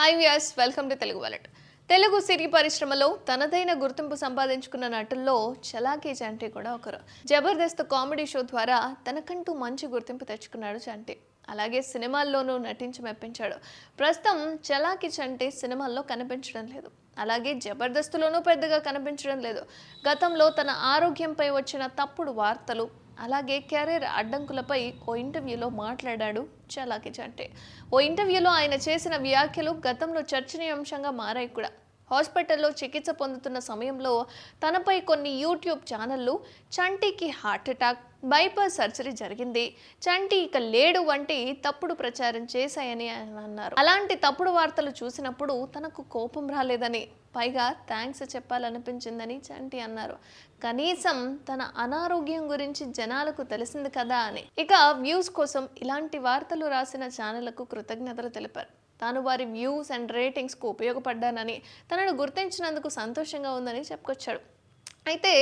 Hi Vyas welcome to Telugu wallet Telugu cine పరిశ్రమలో తనదైన గుర్తింపు సంపాదించుకున్న నటుల్లో చలాకీ చంటి కూడా ఒకరు. జబర్దస్త్ కామెడీ షో ద్వారా తనకంటూ మంచి గుర్తింపు తెచ్చుకున్నాడు చంటి అలాగే సినిమాల్లోనూ నటించి మెప్పించాడు. ప్రస్తుతం చలాకి చంటి సినిమాల్లో కనిపించడం లేదు. అలాగే జబర్దస్త్లోనూ పెద్దగా కనిపించడం లేదు. గతంలో తన ఆరోగ్యంపై వచ్చిన తప్పుడు వార్తలు అలాగే కెరీర్ అడ్డంకులపై ఓ ఇంటర్వ్యూలో మాట్లాడాడు చలాకి చంటే ఓ ఇంటర్వ్యూలో ఆయన చేసిన వ్యాఖ్యలు గతంలో చర్చనీయాంశంగా మారాయి కూడా. హాస్పిటల్లో చికిత్స పొందుతున్న సమయంలో తనపై కొన్ని యూట్యూబ్ ఛానళ్ళు చంటికి హార్ట్ అటాక్ బైపాస్ సర్జరీ జరిగింది. చంటి ఇక లేడు వంటి తప్పుడు ప్రచారం చేశాయని ఆయన అన్నారు. అలాంటి తప్పుడు వార్తలు చూసినప్పుడు తనకు కోపం రాలేదని పైగా థ్యాంక్స్ చెప్పాలనిపించిందని చంటి అన్నారు. కనీసం తన అనారోగ్యం గురించి జనాలకు తెలిసింది కదా అని. ఇక వ్యూస్ కోసం ఇలాంటి వార్తలు రాసిన ఛానళ్ళకు కృతజ్ఞతలు తెలిపారు. తాను వారి వ్యూస్ అండ్ రేటింగ్స్కు ఉపయోగపడ్డానని తనను గుర్తించినందుకు సంతోషంగా ఉందని చెప్పుకొచ్చాడు. అయితే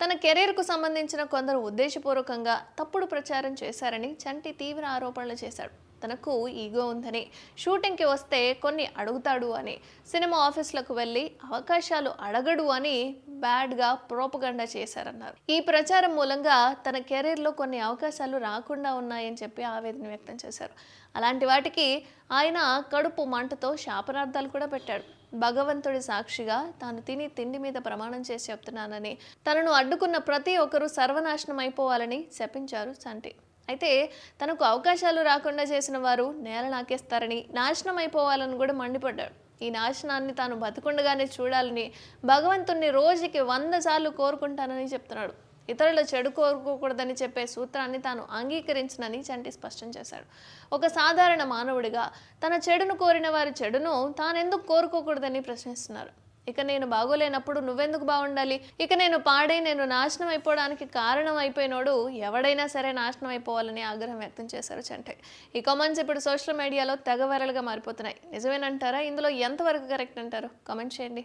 తన కెరీర్కు సంబంధించిన కొందరు ఉద్దేశపూర్వకంగా తప్పుడు ప్రచారం చేశారని చంటి తీవ్ర ఆరోపణలు చేశాడు. తనకు ఈగో ఉందని. షూటింగ్కి వస్తే కొన్ని అడుగుతాడు అని. సినిమా ఆఫీసులకు వెళ్ళి అవకాశాలు అడగడు అని బ్యాడ్గా ప్రోపగండా చేశారన్నారు. ఈ ప్రచారం మూలంగా తన కెరీర్లో కొన్ని అవకాశాలు రాకుండా ఉన్నాయని చెప్పి ఆవేదన వ్యక్తం చేశారు. అలాంటి వాటికి ఆయన కడుపు మంటతో శాపనార్థాలు కూడా పెట్టాడు. భగవంతుడి సాక్షిగా తాను తిని తిండి మీద ప్రమాణం చేసి చెప్తున్నానని. తనను అడ్డుకున్న ప్రతి ఒక్కరూ సర్వనాశనం అయిపోవాలని శపించారు సంటి. అయితే తనకు అవకాశాలు రాకుండా చేసిన వారు నేల నాకేస్తారని నాశనం అయిపోవాలని కూడా మండిపడ్డాడు. ఈ నాశనాన్ని తాను బతుకుండగానే చూడాలని భగవంతుణ్ణి రోజుకి వంద సార్లు కోరుకుంటానని చెప్తున్నాడు. ఇతరుల చెడు కోరుకోకూడదని చెప్పే సూత్రాన్ని తాను అంగీకరించనని చంటి స్పష్టం చేశాడు. ఒక సాధారణ మానవుడిగా తన చెడును కోరిన వారి చెడును తానెందుకు కోరుకోకూడదని ప్రశ్నిస్తున్నారు? ఇక నేను బాగోలేనప్పుడు నువ్వెందుకు బాగుండాలి? ఇక నేను పాడై నేను నాశనం అయిపోవడానికి కారణం అయిపోయినోడు ఎవడైనా సరే నాశనం అయిపోవాలని ఆగ్రహం వ్యక్తం చేశారు చంటే. ఈ కామెంట్స్ ఇప్పుడు సోషల్ మీడియాలో తెగ వైరల్గా మారిపోతున్నాయి. నిజమేనంటారా? ఇందులో ఎంతవరకు కరెక్ట్ అంటారు? కామెంట్ చేయండి.